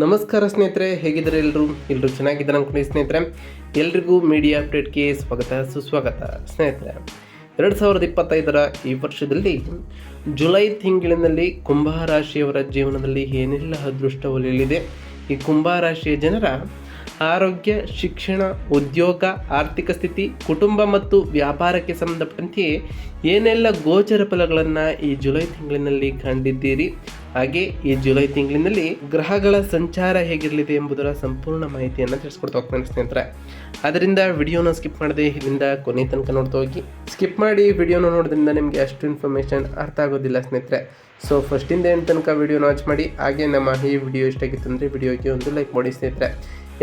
ನಮಸ್ಕಾರ ಸ್ನೇಹಿತರೆ, ಹೇಗಿದ್ದಾರೆ ಎಲ್ಲರೂ ಎಲ್ಲರೂ ಚೆನ್ನಾಗಿದ್ದಾರೆ ಅಂದ್ಕೊಂಡು ಸ್ನೇಹಿತರೆ? ಎಲ್ರಿಗೂ ಮೀಡಿಯಾ ಅಪ್ಡೇಟ್ಗೆ ಸ್ವಾಗತ, ಸುಸ್ವಾಗತ. ಸ್ನೇಹಿತರೆ, ಎರಡು ಸಾವಿರದ ಇಪ್ಪತ್ತೈದರ ಈ ವರ್ಷದಲ್ಲಿ ಜುಲೈ ತಿಂಗಳಿನಲ್ಲಿ ಕುಂಭ ರಾಶಿಯವರ ಜೀವನದಲ್ಲಿ ಏನೆಲ್ಲ ಅದೃಷ್ಟ ಒಲಿಯಲಿದೆ? ಈ ಕುಂಭ ರಾಶಿಯ ಜನರ ಆರೋಗ್ಯ, ಶಿಕ್ಷಣ, ಉದ್ಯೋಗ, ಆರ್ಥಿಕ ಸ್ಥಿತಿ, ಕುಟುಂಬ ಮತ್ತು ವ್ಯಾಪಾರಕ್ಕೆ ಸಂಬಂಧಪಟ್ಟಂತೆ ಏನೆಲ್ಲ ಗೋಚರ ಫಲಗಳನ್ನು ಈ ಜುಲೈ ತಿಂಗಳಿನಲ್ಲಿ ಕಂಡಿದ್ದೀರಿ? ಹಾಗೆ ಈ ಜುಲೈ ತಿಂಗಳಿನಲ್ಲಿ ಗ್ರಹಗಳ ಸಂಚಾರ ಹೇಗಿರಲಿದೆ ಎಂಬುದರ ಸಂಪೂರ್ಣ ಮಾಹಿತಿಯನ್ನು ತಿಳಿಸ್ಕೊಡ್ತಾ ಹೋಗ್ತಾನೆ ಸ್ನೇಹಿತರೆ. ಅದರಿಂದ ವಿಡಿಯೋನ ಸ್ಕಿಪ್ ಮಾಡದೆ ಇಲ್ಲಿಂದ ಕೊನೆ ತನಕ ನೋಡ್ತಾ ಹೋಗಿ. ಸ್ಕಿಪ್ ಮಾಡಿ ವಿಡಿಯೋನ ನೋಡೋದ್ರಿಂದ ನಿಮಗೆ ಅಷ್ಟು ಇನ್ಫಾರ್ಮೇಷನ್ ಅರ್ಥ ಆಗೋದಿಲ್ಲ ಸ್ನೇಹಿತರೆ. ಸೊ ಫಸ್ಟಿಂದ ಏನು ತನಕ ವಿಡಿಯೋನ ವಾಚ್ ಮಾಡಿ. ಹಾಗೆ ನಮ್ಮ ಈ ವಿಡಿಯೋ ಇಷ್ಟಾಗಿತ್ತು ಅಂದರೆ ವಿಡಿಯೋಗೆ ಒಂದು ಲೈಕ್ ಮಾಡಿ ಸ್ನೇಹಿತರೆ.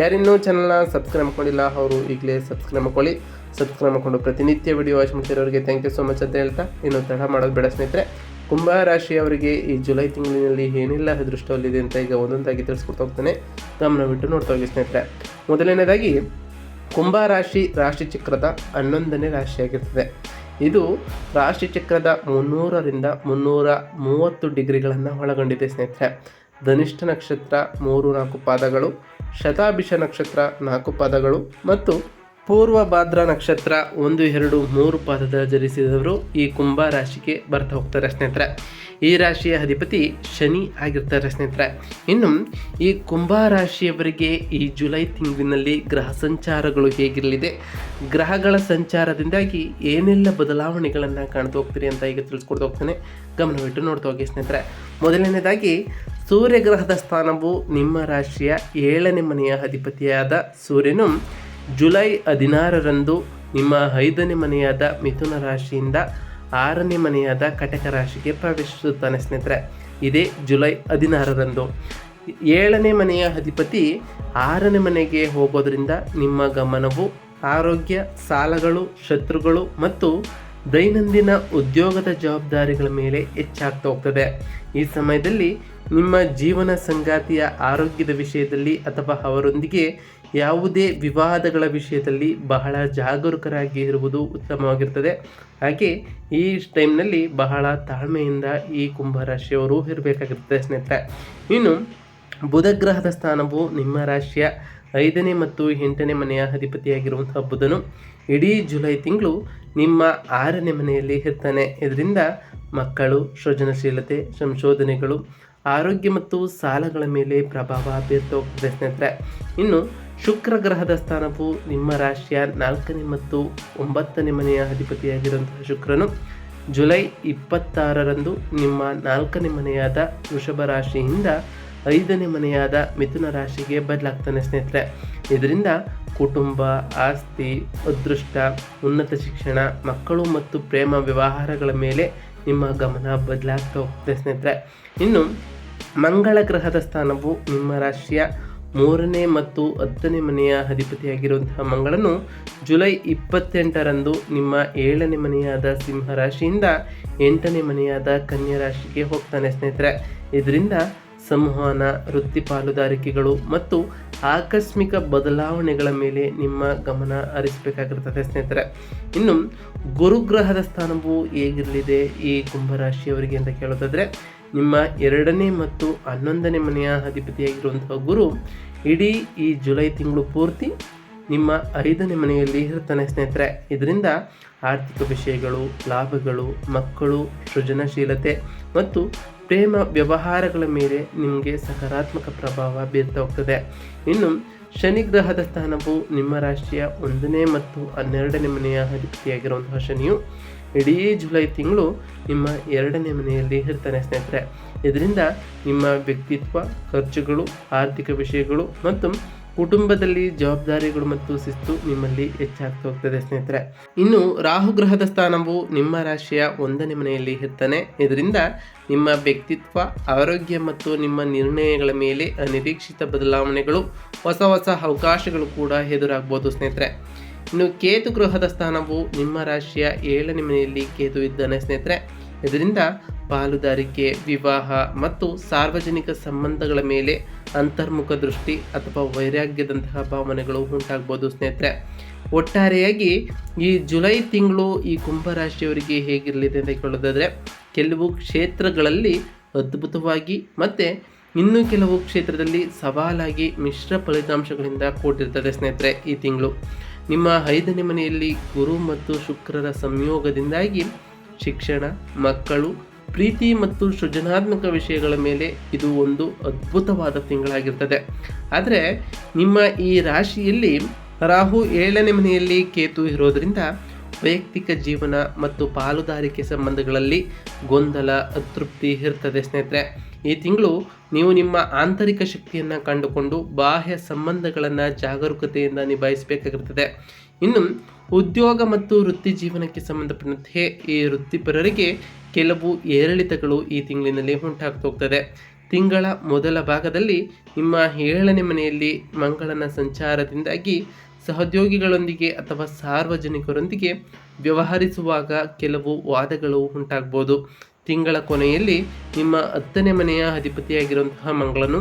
ಯಾರಿನ್ನೂ ಚಾನಲ್ನ ಸಬ್ಸ್ಕ್ರೈಬ್ ಮಾಡ್ಕೊಂಡಿಲ್ಲ ಅವರು ಈಗಲೇ ಸಬ್ಸ್ಕ್ರೈಬ್ ಮಾಡ್ಕೊಳ್ಳಿ. ಸಬ್ಸ್ಕ್ರೈಬ್ ಮಾಡ್ಕೊಂಡು ಪ್ರತಿನಿತ್ಯ ವಿಡಿಯೋ ವಾಚ್ ಮಾಡ್ತಿರೋರಿಗೆ ಥ್ಯಾಂಕ್ ಯು ಸೊ ಮಚ್ ಅಂತ ಹೇಳ್ತಾ ಇನ್ನೊಂದು ತಡ ಮಾಡೋದು ಬೇಡ ಸ್ನೇಹಿತರೆ. ಕುಂಭ ರಾಶಿಯವರಿಗೆ ಈ ಜುಲೈ ತಿಂಗಳಿನಲ್ಲಿ ಏನೆಲ್ಲ ಅದೃಷ್ಟವಲ್ಲಿದೆ ಅಂತ ಈಗ ಒಂದೊಂದಾಗಿ ತಿಳಿಸ್ಕೊಡ್ತಾ ಹೋಗ್ತಾನೆ. ಗಮನವಿಟ್ಟು ನೋಡ್ತಾ ಹೋಗಿ ಸ್ನೇಹಿತರೆ. ಮೊದಲನೇದಾಗಿ ಕುಂಭ ರಾಶಿ ರಾಶಿ ಚಕ್ರದ ಹನ್ನೊಂದನೇ ರಾಶಿಯಾಗಿರ್ತದೆ. ಇದು ರಾಶಿ ಚಕ್ರದ ಮುನ್ನೂರರಿಂದ ಮುನ್ನೂರ ಮೂವತ್ತು ಡಿಗ್ರಿಗಳನ್ನು ಒಳಗೊಂಡಿದೆ ಸ್ನೇಹಿತರೆ. ಧನಿಷ್ಠ ನಕ್ಷತ್ರ ಮೂರು ನಾಲ್ಕು ಪಾದಗಳು, ಶತಾಭಿಷ ನಕ್ಷತ್ರ ನಾಲ್ಕು ಪಾದಗಳು ಮತ್ತು ಪೂರ್ವ ಭಾದ್ರ ನಕ್ಷತ್ರ ಒಂದು, ಎರಡು, ಮೂರು ಪಾದದ ಜರಿಸಿದವರು ಈ ಕುಂಭ ರಾಶಿಗೆ ಬರ್ತಾ ಹೋಗ್ತಾರೆ ಸ್ನೇಹಿತರೆ. ಈ ರಾಶಿಯ ಅಧಿಪತಿ ಶನಿ ಆಗಿರ್ತಾರೆ ಸ್ನೇಹಿತರೆ. ಇನ್ನು ಈ ಕುಂಭ ರಾಶಿಯವರಿಗೆ ಈ ಜುಲೈ ತಿಂಗಳಿನಲ್ಲಿ ಗ್ರಹ ಸಂಚಾರಗಳು ಹೇಗಿರಲಿದೆ? ಗ್ರಹಗಳ ಸಂಚಾರದಿಂದಾಗಿ ಏನೆಲ್ಲ ಬದಲಾವಣೆಗಳನ್ನು ಕಾಣ್ತಾ ಹೋಗ್ತೀರಿ ಅಂತ ಈಗ ತಿಳಿಸ್ಕೊಡ್ತಾ ಹೋಗ್ತೇನೆ. ಗಮನವಿಟ್ಟು ನೋಡ್ತಾ ಹೋಗಿ ಸ್ನೇಹಿತರೆ. ಮೊದಲನೇದಾಗಿ, ಸೂರ್ಯಗ್ರಹದ ಸ್ಥಾನವು ನಿಮ್ಮ ರಾಶಿಯ ಏಳನೇ ಮನೆಯ ಅಧಿಪತಿಯಾದ ಸೂರ್ಯನು ಜುಲೈ ಹದಿನಾರರಂದು ನಿಮ್ಮ ಐದನೇ ಮನೆಯಾದ ಮಿಥುನ ರಾಶಿಯಿಂದ ಆರನೇ ಮನೆಯಾದ ಕಟಕ ರಾಶಿಗೆ ಪ್ರವೇಶಿಸುತ್ತಾನೆ ಸ್ನೇಹಿತರೆ. ಇದೇ ಜುಲೈ ಹದಿನಾರರಂದು. ಏಳನೇ ಮನೆಯ ಅಧಿಪತಿ ಆರನೇ ಮನೆಗೆ ಹೋಗೋದ್ರಿಂದ ನಿಮ್ಮ ಗಮನವು ಆರೋಗ್ಯ, ಸಾಲಗಳು, ಶತ್ರುಗಳು ಮತ್ತು ದೈನಂದಿನ ಉದ್ಯೋಗದ ಜವಾಬ್ದಾರಿಗಳ ಮೇಲೆ ಹೆಚ್ಚಾಗ್ತಾ ಹೋಗ್ತದೆ. ಈ ಸಮಯದಲ್ಲಿ ನಿಮ್ಮ ಜೀವನ ಸಂಗಾತಿಯ ಆರೋಗ್ಯದ ವಿಷಯದಲ್ಲಿ ಅಥವಾ ಅವರೊಂದಿಗೆ ಯಾವುದೇ ವಿವಾದಗಳ ವಿಷಯದಲ್ಲಿ ಬಹಳ ಜಾಗರೂಕರಾಗಿ ಇರುವುದು ಉತ್ತಮವಾಗಿರ್ತದೆ ಹಾಗೆ ಈ ಟೈಮ್ನಲ್ಲಿ ಬಹಳ ತಾಳ್ಮೆಯಿಂದ ಈ ಕುಂಭರಾಶಿಯವರು ಇರಬೇಕಾಗಿರ್ತದೆ ಸ್ನೇಹಿತರೆ. ಇನ್ನು ಬುಧಗ್ರಹದ ಸ್ಥಾನವು ನಿಮ್ಮ ರಾಶಿಯ ಐದನೇ ಮತ್ತು ಎಂಟನೇ ಮನೆಯ ಅಧಿಪತಿಯಾಗಿರುವಂತಹ ಬುಧನು ಇಡೀ ಜುಲೈ ತಿಂಗಳು ನಿಮ್ಮ ಆರನೇ ಮನೆಯಲ್ಲಿ ಇರ್ತಾನೆ. ಇದರಿಂದ ಮಕ್ಕಳು, ಸೃಜನಶೀಲತೆ, ಸಂಶೋಧನೆಗಳು, ಆರೋಗ್ಯ ಮತ್ತು ಸಾಲಗಳ ಮೇಲೆ ಪ್ರಭಾವ ಬೀರ್ತಾ ಹೋಗ್ತದೆ ಸ್ನೇಹಿತರೆ. ಇನ್ನು ಶುಕ್ರ ಗ್ರಹದ ಸ್ಥಾನವು ನಿಮ್ಮ ರಾಶಿಯ ನಾಲ್ಕನೇ ಮತ್ತು ಒಂಬತ್ತನೇ ಮನೆಯ ಅಧಿಪತಿಯಾಗಿರುವಂತಹ ಶುಕ್ರನು ಜುಲೈ ಇಪ್ಪತ್ತಾರರಂದು ನಿಮ್ಮ ನಾಲ್ಕನೇ ಮನೆಯಾದ ವೃಷಭ ರಾಶಿಯಿಂದ ಐದನೇ ಮನೆಯಾದ ಮಿಥುನ ರಾಶಿಗೆ ಬದಲಾಗ್ತಾನೆ ಸ್ನೇಹಿತರೆ. ಇದರಿಂದ ಕುಟುಂಬ, ಆಸ್ತಿ, ಅದೃಷ್ಟ, ಉನ್ನತ ಶಿಕ್ಷಣ, ಮಕ್ಕಳು ಮತ್ತು ಪ್ರೇಮ ವ್ಯವಹಾರಗಳ ಮೇಲೆ ನಿಮ್ಮ ಗಮನ ಬದಲಾಗ್ತಾ ಹೋಗ್ತದೆ ಸ್ನೇಹಿತರೆ. ಇನ್ನು ಮಂಗಳ ಗ್ರಹದ ಸ್ಥಾನವು ನಿಮ್ಮ ರಾಶಿಯ ಮೂರನೇ ಮತ್ತು ಹತ್ತನೇ ಮನೆಯ ಅಧಿಪತಿಯಾಗಿರುವಂತಹ ಮಂಗಳನು ಜುಲೈ ಇಪ್ಪತ್ತೆಂಟರಂದು ನಿಮ್ಮ ಏಳನೇ ಮನೆಯಾದ ಸಿಂಹ ರಾಶಿಯಿಂದ ಎಂಟನೇ ಮನೆಯಾದ ಕನ್ಯಾ ರಾಶಿಗೆ ಹೋಗ್ತಾನೆ ಸ್ನೇಹಿತರೆ. ಇದರಿಂದ ಸಂವಹನ, ವೃತ್ತಿ ಪಾಲುದಾರಿಕೆಗಳು ಮತ್ತು ಆಕಸ್ಮಿಕ ಬದಲಾವಣೆಗಳ ಮೇಲೆ ನಿಮ್ಮ ಗಮನ ಹರಿಸಬೇಕಾಗಿರ್ತದೆ ಸ್ನೇಹಿತರೆ. ಇನ್ನು ಗುರುಗ್ರಹದ ಸ್ಥಾನವು ಹೇಗಿರಲಿದೆ? ಈ ಕುಂಭರಾಶಿಯವರಿಗೆ ಅಂತ ಕೇಳೋದಾದರೆ ನಿಮ್ಮ ಎರಡನೇ ಮತ್ತು ಹನ್ನೊಂದನೇ ಮನೆಯ ಅಧಿಪತಿಯಾಗಿರುವಂತಹ ಗುರು ಇಡೀ ಈ ಜುಲೈ ತಿಂಗಳು ಪೂರ್ತಿ ನಿಮ್ಮ ಐದನೇ ಮನೆಯಲ್ಲಿ ಇರ್ತಾನೆ ಸ್ನೇಹಿತರೆ. ಇದರಿಂದ ಆರ್ಥಿಕ ವಿಷಯಗಳು, ಲಾಭಗಳು, ಮಕ್ಕಳು, ಸೃಜನಶೀಲತೆ ಮತ್ತು ಪ್ರೇಮ ವ್ಯವಹಾರಗಳ ಮೇಲೆ ನಿಮಗೆ ಸಕಾರಾತ್ಮಕ ಪ್ರಭಾವ ಬೀರ್ತಾ ಹೋಗ್ತದೆ. ಇನ್ನು ಶನಿ ಗ್ರಹದ ಸ್ಥಾನವು ನಿಮ್ಮ ರಾಶಿಯ ಒಂದನೇ ಮತ್ತು ಹನ್ನೆರಡನೇ ಮನೆಯ ಅಧಿಪತಿಯಾಗಿರುವಂತಹ ಶನಿಯು ಇಡೀ ಜುಲೈ ತಿಂಗಳು ನಿಮ್ಮ ಎರಡನೇ ಮನೆಯಲ್ಲಿ ಇರ್ತಾನೆ ಸ್ನೇಹಿತರೆ. ಇದರಿಂದ ನಿಮ್ಮ ವ್ಯಕ್ತಿತ್ವ, ಖರ್ಚುಗಳು, ಆರ್ಥಿಕ ವಿಷಯಗಳು ಮತ್ತು ಕುಟುಂಬದಲ್ಲಿ ಜವಾಬ್ದಾರಿಗಳು ಮತ್ತು ಶಿಸ್ತು ನಿಮ್ಮಲ್ಲಿ ಹೆಚ್ಚಾಗ್ತಾ ಹೋಗ್ತದೆ ಸ್ನೇಹಿತರೆ. ಇನ್ನು ರಾಹು ಗ್ರಹದ ಸ್ಥಾನವು ನಿಮ್ಮ ರಾಶಿಯ ಒಂದನೇ ಮನೆಯಲ್ಲಿ ಇರ್ತಾನೆ. ಇದರಿಂದ ನಿಮ್ಮ ವ್ಯಕ್ತಿತ್ವ, ಆರೋಗ್ಯ ಮತ್ತು ನಿಮ್ಮ ನಿರ್ಣಯಗಳ ಮೇಲೆ ಅನಿರೀಕ್ಷಿತ ಬದಲಾವಣೆಗಳು, ಹೊಸ ಹೊಸ ಅವಕಾಶಗಳು ಕೂಡ ಎದುರಾಗ್ಬೋದು ಸ್ನೇಹಿತರೆ. ಇನ್ನು ಕೇತು ಗೃಹದ ಸ್ಥಾನವು ನಿಮ್ಮ ರಾಶಿಯ ಏಳನೇ ಮನೆಯಲ್ಲಿ ಕೇತು ಇದ್ದಾನೆ ಸ್ನೇಹಿತರೆ. ಇದರಿಂದ ಪಾಲುದಾರಿಕೆ, ವಿವಾಹ ಮತ್ತು ಸಾರ್ವಜನಿಕ ಸಂಬಂಧಗಳ ಮೇಲೆ ಅಂತರ್ಮುಖ ದೃಷ್ಟಿ ಅಥವಾ ವೈರಾಗ್ಯದಂತಹ ಭಾವನೆಗಳು ಉಂಟಾಗ್ಬೋದು ಸ್ನೇಹಿತರೆ. ಒಟ್ಟಾರೆಯಾಗಿ ಈ ಜುಲೈ ತಿಂಗಳು ಈ ಕುಂಭರಾಶಿಯವರಿಗೆ ಹೇಗಿರಲಿದೆ ಅಂತ ಕೇಳೋದಾದರೆ, ಕೆಲವು ಕ್ಷೇತ್ರಗಳಲ್ಲಿ ಅದ್ಭುತವಾಗಿ ಮತ್ತು ಇನ್ನೂ ಕೆಲವು ಕ್ಷೇತ್ರದಲ್ಲಿ ಸವಾಲಾಗಿ ಮಿಶ್ರ ಫಲಿತಾಂಶಗಳಿಂದ ಕೂಡಿರ್ತದೆ ಸ್ನೇಹಿತರೆ ಈ ತಿಂಗಳು. ನಿಮ್ಮ ಐದನೇ ಮನೆಯಲ್ಲಿ ಗುರು ಮತ್ತು ಶುಕ್ರರ ಸಂಯೋಗದಿಂದಾಗಿ ಶಿಕ್ಷಣ, ಮಕ್ಕಳು, ಪ್ರೀತಿ ಮತ್ತು ಸೃಜನಾತ್ಮಕ ವಿಷಯಗಳ ಮೇಲೆ ಇದು ಒಂದು ಅದ್ಭುತವಾದ ತಿಂಗಳಾಗಿರ್ತದೆ. ಆದರೆ ನಿಮ್ಮ ಈ ರಾಶಿಯಲ್ಲಿ ರಾಹು ಏಳನೇ ಮನೆಯಲ್ಲಿ ಕೇತು ಇರೋದರಿಂದ ವೈಯಕ್ತಿಕ ಜೀವನ ಮತ್ತು ಪಾಲುದಾರಿಕೆ ಸಂಬಂಧಗಳಲ್ಲಿ ಗೊಂದಲ, ಅತೃಪ್ತಿ ಇರ್ತದೆ ಸ್ನೇಹಿತರೆ. ಈ ತಿಂಗಳು ನೀವು ನಿಮ್ಮ ಆಂತರಿಕ ಶಕ್ತಿಯನ್ನು ಕಂಡುಕೊಂಡು ಬಾಹ್ಯ ಸಂಬಂಧಗಳನ್ನು ಜಾಗರೂಕತೆಯಿಂದ ನಿಭಾಯಿಸಬೇಕಾಗಿರ್ತದೆ. ಇನ್ನು ಉದ್ಯೋಗ ಮತ್ತು ವೃತ್ತಿ ಜೀವನಕ್ಕೆ ಸಂಬಂಧಪಟ್ಟಂತೆ ಈ ವೃತ್ತಿಪರರಿಗೆ ಕೆಲವು ಏರಿಳಿತಗಳು ಈ ತಿಂಗಳಿನಲ್ಲಿ ಉಂಟಾಗ್ತಾ ಹೋಗ್ತದೆ. ತಿಂಗಳ ಮೊದಲ ಭಾಗದಲ್ಲಿ ನಿಮ್ಮ ಏಳನೇ ಮನೆಯಲ್ಲಿ ಮಂಗಳನ ಸಂಚಾರದಿಂದಾಗಿ ಸಹೋದ್ಯೋಗಿಗಳೊಂದಿಗೆ ಅಥವಾ ಸಾರ್ವಜನಿಕರೊಂದಿಗೆ ವ್ಯವಹರಿಸುವಾಗ ಕೆಲವು ವಾದಗಳು ಉಂಟಾಗ್ಬೋದು. ತಿಂಗಳ ಕೊನೆಯಲ್ಲಿ ನಿಮ್ಮ ಹತ್ತನೇ ಮನೆಯ ಅಧಿಪತಿಯಾಗಿರುವಂತಹ ಮಂಗಳನು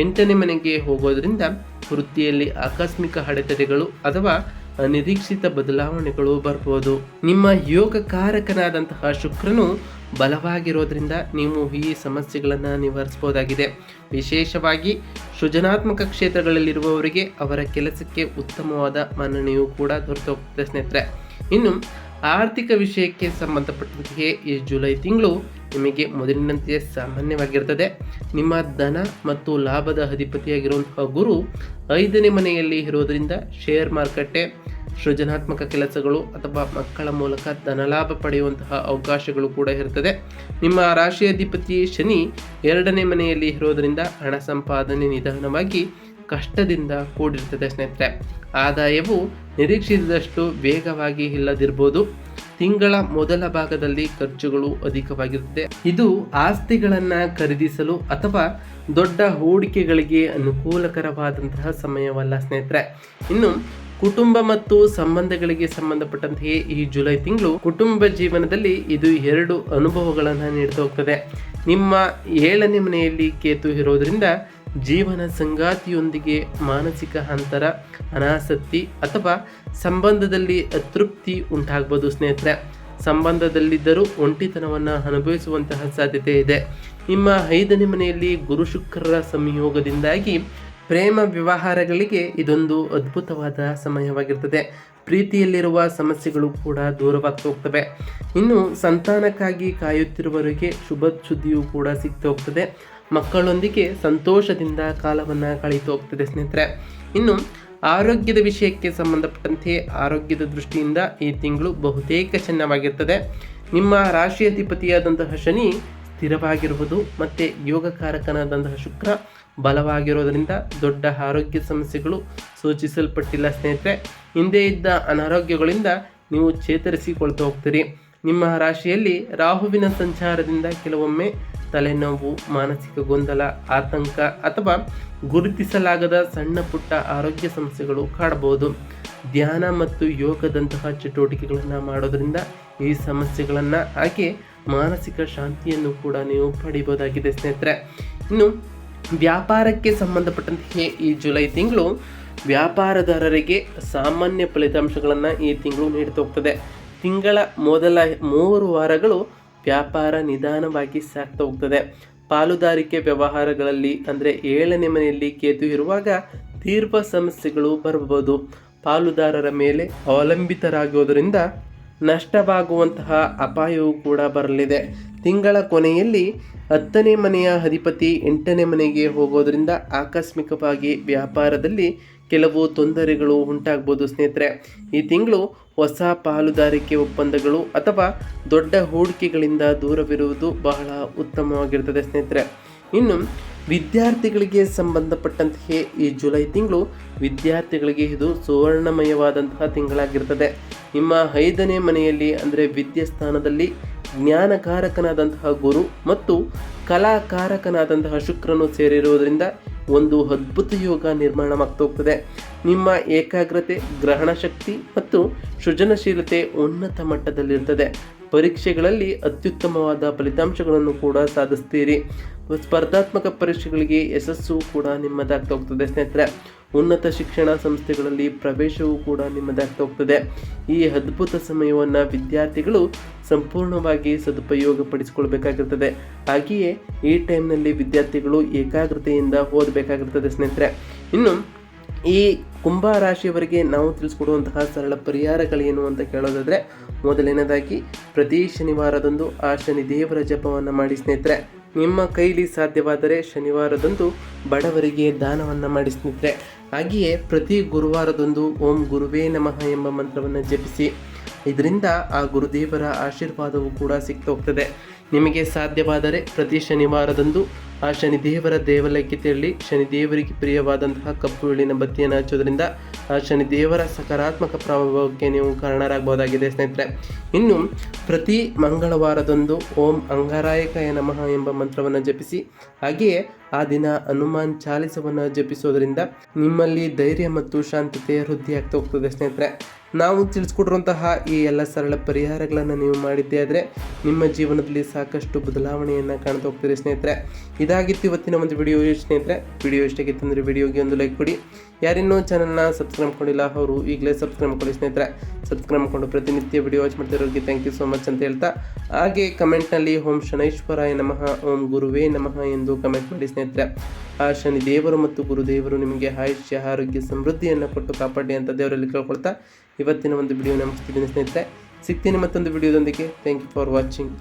ಎಂಟನೇ ಮನೆಗೆ ಹೋಗೋದ್ರಿಂದ ವೃತ್ತಿಯಲ್ಲಿ ಆಕಸ್ಮಿಕ ಅಡೆತಡೆಗಳು ಅಥವಾ ಅನಿರೀಕ್ಷಿತ ಬದಲಾವಣೆಗಳು ಬರ್ಬೋದು. ನಿಮ್ಮ ಯೋಗಕಾರಕನಾದಂತಹ ಶುಕ್ರನು ಬಲವಾಗಿರೋದ್ರಿಂದ ನೀವು ಈ ಸಮಸ್ಯೆಗಳನ್ನು ನಿವಾರಿಸಬಹುದಾಗಿದೆ. ವಿಶೇಷವಾಗಿ ಸೃಜನಾತ್ಮಕ ಕ್ಷೇತ್ರಗಳಲ್ಲಿರುವವರಿಗೆ ಅವರ ಕೆಲಸಕ್ಕೆ ಉತ್ತಮವಾದ ಮನ್ನಣೆಯೂ ಕೂಡ ದೊರೆತು ಹೋಗ್ತದೆ ಸ್ನೇಹಿತರೆ. ಇನ್ನು ಆರ್ಥಿಕ ವಿಷಯಕ್ಕೆ ಸಂಬಂಧಪಟ್ಟಂತೆ ಈ ಜುಲೈ ತಿಂಗಳು ನಿಮಗೆ ಮೊದಲಿನಂತೆ ಸಾಮಾನ್ಯವಾಗಿರ್ತದೆ. ನಿಮ್ಮ ಧನ ಮತ್ತು ಲಾಭದ ಅಧಿಪತಿಯಾಗಿರುವಂತಹ ಗುರು ಐದನೇ ಮನೆಯಲ್ಲಿ ಇರೋದರಿಂದ ಶೇರ್ ಮಾರುಕಟ್ಟೆ ಸೃಜನಾತ್ಮಕ ಕೆಲಸಗಳು ಅಥವಾ ಮಕ್ಕಳ ಮೂಲಕ ಧನಲಾಭ ಪಡೆಯುವಂತಹ ಅವಕಾಶಗಳು ಕೂಡ ಇರ್ತದೆ. ನಿಮ್ಮ ರಾಶಿ ಅಧಿಪತಿ ಶನಿ ಎರಡನೇ ಮನೆಯಲ್ಲಿ ಇರೋದರಿಂದ ಹಣ ಸಂಪಾದನೆ ನಿಧಾನವಾಗಿ ಕಷ್ಟದಿಂದ ಕೂಡಿರ್ತದೆ ಸ್ನೇಹಿತರೆ. ಆದಾಯವು ನಿರೀಕ್ಷಿಸಿದಷ್ಟು ವೇಗವಾಗಿ ಇಲ್ಲದಿರ್ಬೋದು ತಿಂಗಳ ಮೊದಲ ಭಾಗದಲ್ಲಿ ಖರ್ಚುಗಳು ಅಧಿಕವಾಗಿರುತ್ತೆ. ಇದು ಆಸ್ತಿಗಳನ್ನು ಖರೀದಿಸಲು ಅಥವಾ ದೊಡ್ಡ ಹೂಡಿಕೆಗಳಿಗೆ ಅನುಕೂಲಕರವಾದಂತಹ ಸಮಯವಲ್ಲ ಸ್ನೇಹಿತರೆ. ಇನ್ನು ಕುಟುಂಬ ಮತ್ತು ಸಂಬಂಧಗಳಿಗೆ ಸಂಬಂಧಪಟ್ಟಂತೆಯೇ ಈ ಜುಲೈ ತಿಂಗಳು ಕುಟುಂಬ ಜೀವನದಲ್ಲಿ ಇದು ಎರಡು ಅನುಭವಗಳನ್ನು ನೀಡ್ತಾ ಹೋಗ್ತದೆ. ನಿಮ್ಮ ಏಳನೇ ಮನೆಯಲ್ಲಿ ಕೇತು ಇರೋದ್ರಿಂದ ಜೀವನ ಸಂಗಾತಿಯೊಂದಿಗೆ ಮಾನಸಿಕ ಅಂತರ, ಅನಾಸಕ್ತಿ ಅಥವಾ ಸಂಬಂಧದಲ್ಲಿ ಅತೃಪ್ತಿ ಉಂಟಾಗ್ಬೋದು ಸ್ನೇಹಿತರೆ. ಸಂಬಂಧದಲ್ಲಿದ್ದರೂ ಒಂಟಿತನವನ್ನು ಅನುಭವಿಸುವಂತಹ ಸಾಧ್ಯತೆ ಇದೆ. ನಿಮ್ಮ ಐದನೇ ಮನೆಯಲ್ಲಿ ಗುರು ಶುಕ್ರರ ಸಂಯೋಗದಿಂದಾಗಿ ಪ್ರೇಮ ವ್ಯವಹಾರಗಳಿಗೆ ಇದೊಂದು ಅದ್ಭುತವಾದ ಸಮಯವಾಗಿರ್ತದೆ. ಪ್ರೀತಿಯಲ್ಲಿರುವ ಸಮಸ್ಯೆಗಳು ಕೂಡ ದೂರವಾಗ್ತಾ ಹೋಗ್ತವೆ. ಇನ್ನು ಸಂತಾನಕ್ಕಾಗಿ ಕಾಯುತ್ತಿರುವವರಿಗೆ ಶುಭ ಕೂಡ ಸಿಗ್ತಾ ಹೋಗ್ತದೆ. ಮಕ್ಕಳೊಂದಿಗೆ ಸಂತೋಷದಿಂದ ಕಾಲವನ್ನು ಕಳೀತು ಹೋಗ್ತದೆ ಸ್ನೇಹಿತರೆ. ಇನ್ನು ಆರೋಗ್ಯದ ವಿಷಯಕ್ಕೆ ಸಂಬಂಧಪಟ್ಟಂತೆ ಆರೋಗ್ಯದ ದೃಷ್ಟಿಯಿಂದ ಈ ತಿಂಗಳು ಬಹುತೇಕ ಚೆನ್ನಾಗಿರ್ತದೆ. ನಿಮ್ಮ ರಾಶಿ ಅಧಿಪತಿಯಾದಂತಹ ಶನಿ ಸ್ಥಿರವಾಗಿರುವುದು ಮತ್ತು ಯೋಗಕಾರಕನಾದಂತಹ ಶುಕ್ರ ಬಲವಾಗಿರೋದರಿಂದ ದೊಡ್ಡ ಆರೋಗ್ಯ ಸಮಸ್ಯೆಗಳು ಸೂಚಿಸಲ್ಪಟ್ಟಿಲ್ಲ ಸ್ನೇಹಿತರೆ. ಹಿಂದೆ ಇದ್ದ ಅನಾರೋಗ್ಯಗಳಿಂದ ನೀವು ಚೇತರಿಸಿಕೊಳ್ತಾ ಹೋಗ್ತೀರಿ. ನಿಮ್ಮ ರಾಶಿಯಲ್ಲಿ ರಾಹುವಿನ ಸಂಚಾರದಿಂದ ಕೆಲವೊಮ್ಮೆ ತಲೆನೋವು, ಮಾನಸಿಕ ಗೊಂದಲ, ಆತಂಕ ಅಥವಾ ಗುರುತಿಸಲಾಗದ ಸಣ್ಣ ಪುಟ್ಟ ಆರೋಗ್ಯ ಸಮಸ್ಯೆಗಳು ಕಾಡಬಹುದು. ಧ್ಯಾನ ಮತ್ತು ಯೋಗದಂತಹ ಚಟುವಟಿಕೆಗಳನ್ನು ಮಾಡೋದರಿಂದ ಈ ಸಮಸ್ಯೆಗಳನ್ನು ಹಾಗೆ ಮಾನಸಿಕ ಶಾಂತಿಯನ್ನು ಕೂಡ ನೀವು ಪಡಿಬೋದಾಗಿದೆ ಸ್ನೇಹಿತರೆ. ಇನ್ನು ವ್ಯಾಪಾರಕ್ಕೆ ಸಂಬಂಧಪಟ್ಟಂತೆ ಈ ಜುಲೈ ತಿಂಗಳು ವ್ಯಾಪಾರದಾರರಿಗೆ ಸಾಮಾನ್ಯ ಫಲಿತಾಂಶಗಳನ್ನು ಈ ತಿಂಗಳು ನೀಡುತ್ತೋಗ್ತದೆ ತಿಂಗಳ ಮೊದಲ ಮೂರು ವಾರಗಳು ವ್ಯಾಪಾರ ನಿಧಾನವಾಗಿ ಸಾಗ್ತಾ ಹೋಗ್ತದೆ. ಪಾಲುದಾರಿಕೆ ವ್ಯವಹಾರಗಳಲ್ಲಿ ಅಂದರೆ ಏಳನೇ ಮನೆಯಲ್ಲಿ ಕೇತು ಇರುವಾಗ ತೀರ್ಪ ಸಮಸ್ಯೆಗಳು ಬರಬಹುದು. ಪಾಲುದಾರರ ಮೇಲೆ ಅವಲಂಬಿತರಾಗುವುದರಿಂದ ನಷ್ಟವಾಗುವಂತಹ ಅಪಾಯವು ಕೂಡ ಬರಲಿದೆ. ತಿಂಗಳ ಕೊನೆಯಲ್ಲಿ ಹತ್ತನೇ ಮನೆಯ ಅಧಿಪತಿ ಎಂಟನೇ ಮನೆಗೆ ಹೋಗೋದರಿಂದ ಆಕಸ್ಮಿಕವಾಗಿ ವ್ಯಾಪಾರದಲ್ಲಿ ಕೆಲವು ತೊಂದರೆಗಳು ಉಂಟಾಗ್ಬೋದು ಸ್ನೇಹಿತರೆ. ಈ ತಿಂಗಳು ಹೊಸ ಪಾಲುದಾರಿಕೆ ಒಪ್ಪಂದಗಳು ಅಥವಾ ದೊಡ್ಡ ಹೂಡಿಕೆಗಳಿಂದ ದೂರವಿರುವುದು ಬಹಳ ಉತ್ತಮವಾಗಿರ್ತದೆ ಸ್ನೇಹಿತರೆ. ಇನ್ನು ವಿದ್ಯಾರ್ಥಿಗಳಿಗೆ ಸಂಬಂಧಪಟ್ಟಂತೆಯೇ ಈ ಜುಲೈ ತಿಂಗಳು ವಿದ್ಯಾರ್ಥಿಗಳಿಗೆ ಇದು ಸುವರ್ಣಮಯವಾದಂತಹ ತಿಂಗಳಾಗಿರ್ತದೆ. ನಿಮ್ಮ ಐದನೇ ಮನೆಯಲ್ಲಿ ಅಂದರೆ ವಿದ್ಯಾಸ್ಥಾನದಲ್ಲಿ ಜ್ಞಾನಕಾರಕನಾದಂತಹ ಗುರು ಮತ್ತು ಕಲಾಕಾರಕನಾದಂತಹ ಶುಕ್ರನು ಸೇರಿರುವುದರಿಂದ ಒಂದು ಅದ್ಭುತ ಯೋಗ ನಿರ್ಮಾಣವಾಗ್ತಾ ಹೋಗ್ತದೆ ನಿಮ್ಮ ಏಕಾಗ್ರತೆ, ಗ್ರಹಣ ಶಕ್ತಿ ಮತ್ತು ಸೃಜನಶೀಲತೆ ಉನ್ನತ ಮಟ್ಟದಲ್ಲಿರ್ತದೆ. ಪರೀಕ್ಷೆಗಳಲ್ಲಿ ಅತ್ಯುತ್ತಮವಾದ ಫಲಿತಾಂಶಗಳನ್ನು ಕೂಡ ಸಾಧಿಸ್ತೀರಿ. ಸ್ಪರ್ಧಾತ್ಮಕ ಪರೀಕ್ಷೆಗಳಿಗೆ ಯಶಸ್ಸು ಕೂಡ ನಿಮ್ಮದಾಗ್ತಾ ಹೋಗ್ತದೆ ಸ್ನೇಹಿತರೆ. ಉನ್ನತ ಶಿಕ್ಷಣ ಸಂಸ್ಥೆಗಳಲ್ಲಿ ಪ್ರವೇಶವೂ ಕೂಡ ನಿಮ್ಮದಾಗ್ತಾ ಹೋಗ್ತದೆ. ಈ ಅದ್ಭುತ ಸಮಯವನ್ನು ವಿದ್ಯಾರ್ಥಿಗಳು ಸಂಪೂರ್ಣವಾಗಿ ಸದುಪಯೋಗ ಪಡಿಸಿಕೊಳ್ಬೇಕಾಗಿರ್ತದೆ ಹಾಗೆಯೇ ಈ ಟೈಮ್ನಲ್ಲಿ ವಿದ್ಯಾರ್ಥಿಗಳು ಏಕಾಗ್ರತೆಯಿಂದ ಓದಬೇಕಾಗಿರ್ತದೆ ಸ್ನೇಹಿತರೆ. ಇನ್ನು ಈ ಕುಂಭ ರಾಶಿಯವರಿಗೆ ನಾವು ತಿಳಿಸ್ಕೊಡುವಂತಹ ಸರಳ ಪರಿಹಾರಗಳೇನು ಅಂತ ಕೇಳೋದಾದರೆ, ಮೊದಲನೇದಾಗಿ ಪ್ರತಿ ಶನಿವಾರದಂದು ಆ ಶನಿ ದೇವರ ಜಪವನ್ನು ಮಾಡಿ ಸ್ನೇಹಿತರೆ. ನಿಮ್ಮ ಕೈಲಿ ಸಾಧ್ಯವಾದರೆ ಶನಿವಾರದಂದು ಬಡವರಿಗೆ ದಾನವನ್ನು ಮಾಡಿ ಸ್ನೇಹಿತರೆ. ಹಾಗೆಯೇ ಪ್ರತಿ ಗುರುವಾರದಂದು ಓಂ ಗುರುವೇ ನಮಃ ಎಂಬ ಮಂತ್ರವನ್ನು ಜಪಿಸಿ. ಇದರಿಂದ ಆ ಗುರುದೇವರ ಆಶೀರ್ವಾದವು ಕೂಡ ಸಿಗ್ತಾ ಹೋಗ್ತದೆ. ನಿಮಗೆ ಸಾಧ್ಯವಾದರೆ ಪ್ರತಿ ಶನಿವಾರದಂದು ಆ ಶನಿದೇವರ ದೇವಾಲಯಕ್ಕೆ ತೆರಳಿ ಶನಿದೇವರಿಗೆ ಪ್ರಿಯವಾದಂತಹ ಕಪ್ಪು ಎಳ್ಳಿನ ಬತ್ತಿಯನ್ನು ಹಚ್ಚೋದ್ರಿಂದ ಆ ಶನಿದೇವರ ಸಕಾರಾತ್ಮಕ ಪ್ರಭಾವಕ್ಕೆ ನೀವು ಕಾರಣರಾಗಬಹುದಾಗಿದೆ ಸ್ನೇಹಿತರೆ. ಇನ್ನು ಪ್ರತಿ ಮಂಗಳವಾರದಂದು ಓಂ ಅಂಗಾರಾಯಕಾಯ ನಮಃ ಎಂಬ ಮಂತ್ರವನ್ನು ಜಪಿಸಿ, ಹಾಗೆಯೇ ಆ ದಿನ ಹನುಮಾನ್ ಚಾಲಿಸವನ್ನು ಜಪಿಸೋದ್ರಿಂದ ನಿಮ್ಮಲ್ಲಿ ಧೈರ್ಯ ಮತ್ತು ಶಾಂತತೆ ವೃದ್ಧಿ ಆಗ್ತಾ ಹೋಗ್ತದೆ ಸ್ನೇಹಿತರೆ. ನಾವು ತಿಳಿಸ್ಕೊಟ್ಟಿರುವಂತಹ ಈ ಎಲ್ಲ ಸರಳ ಪರಿಹಾರಗಳನ್ನು ನೀವು ಮಾಡಿದ್ದೇ ಆದರೆ ನಿಮ್ಮ ಜೀವನದಲ್ಲಿ ಸಾಕಷ್ಟು ಬದಲಾವಣೆಯನ್ನು ಕಾಣ್ತಾ ಹೋಗ್ತೀರಿ ಸ್ನೇಹಿತರೆ. ಇದಾಗಿತ್ತು ಇವತ್ತಿನ ಒಂದು ವಿಡಿಯೋ ಸ್ನೇಹಿತರೆ ವಿಡಿಯೋ ಇಷ್ಟಾಗಿತ್ತು ಅಂದರೆ ವಿಡಿಯೋಗೆ ಒಂದು ಲೈಕ್ ಕೊಡಿ. ಯಾರಿನ್ನೂ ಚಾನಲ್ನ ಸಬ್ಸ್ಕ್ರೈಬ್ ಮಾಡ್ಕೊಂಡಿಲ್ಲ ಅವರು ಈಗಲೇ ಸಬ್ಸ್ಕ್ರೈಬ್ ಮಾಡ್ಕೊಳ್ಳಿ ಸ್ನೇಹಿತರೆ. ಸಬ್ಸ್ಕ್ರೈಬ್ ಮಾಡಿಕೊಂಡು ಪ್ರತಿನಿತ್ಯ ವಿಡಿಯೋ ವಾಚ್ ಮಾಡ್ತಿರೋರಿಗೆ ಥ್ಯಾಂಕ್ ಯು ಸೋ ಮಚ್ ಅಂತ ಹೇಳ್ತಾ. ಹಾಗೆ ಕಮೆಂಟ್ನಲ್ಲಿ ಓಂ ಶನೈಶ್ವರಾಯ ನಮಃ, ಓಂ ಗುರುವೇ ನಮಃ ಎಂದು ಕಮೆಂಟ್ ಮಾಡಿ ಸ್ನೇಹಿತರೆ. ಆ ಶನಿ ದೇವರು ಮತ್ತು ಗುರುದೇವರು ನಿಮಗೆ ಆಯುಷ್ಯ, ಆರೋಗ್ಯ, ಸಮೃದ್ಧಿಯನ್ನು ಕೊಟ್ಟು ಕಾಪಾಡಿ ಅಂತ ದೇವರಲ್ಲಿ ಕೇಳ್ಕೊಳ್ತಾ ಇವತ್ತಿನ ಒಂದು ವಿಡಿಯೋ ಮುಗಿಸ್ತಿದ್ದೀನಿ ಸ್ನೇಹಿತರೆ. ಸಿಗ್ತೀನಿ ಮತ್ತೊಂದು ವಿಡಿಯೋದೊಂದಿಗೆ ಥ್ಯಾಂಕ್ ಯು ಫಾರ್ ವಾಚಿಂಗ್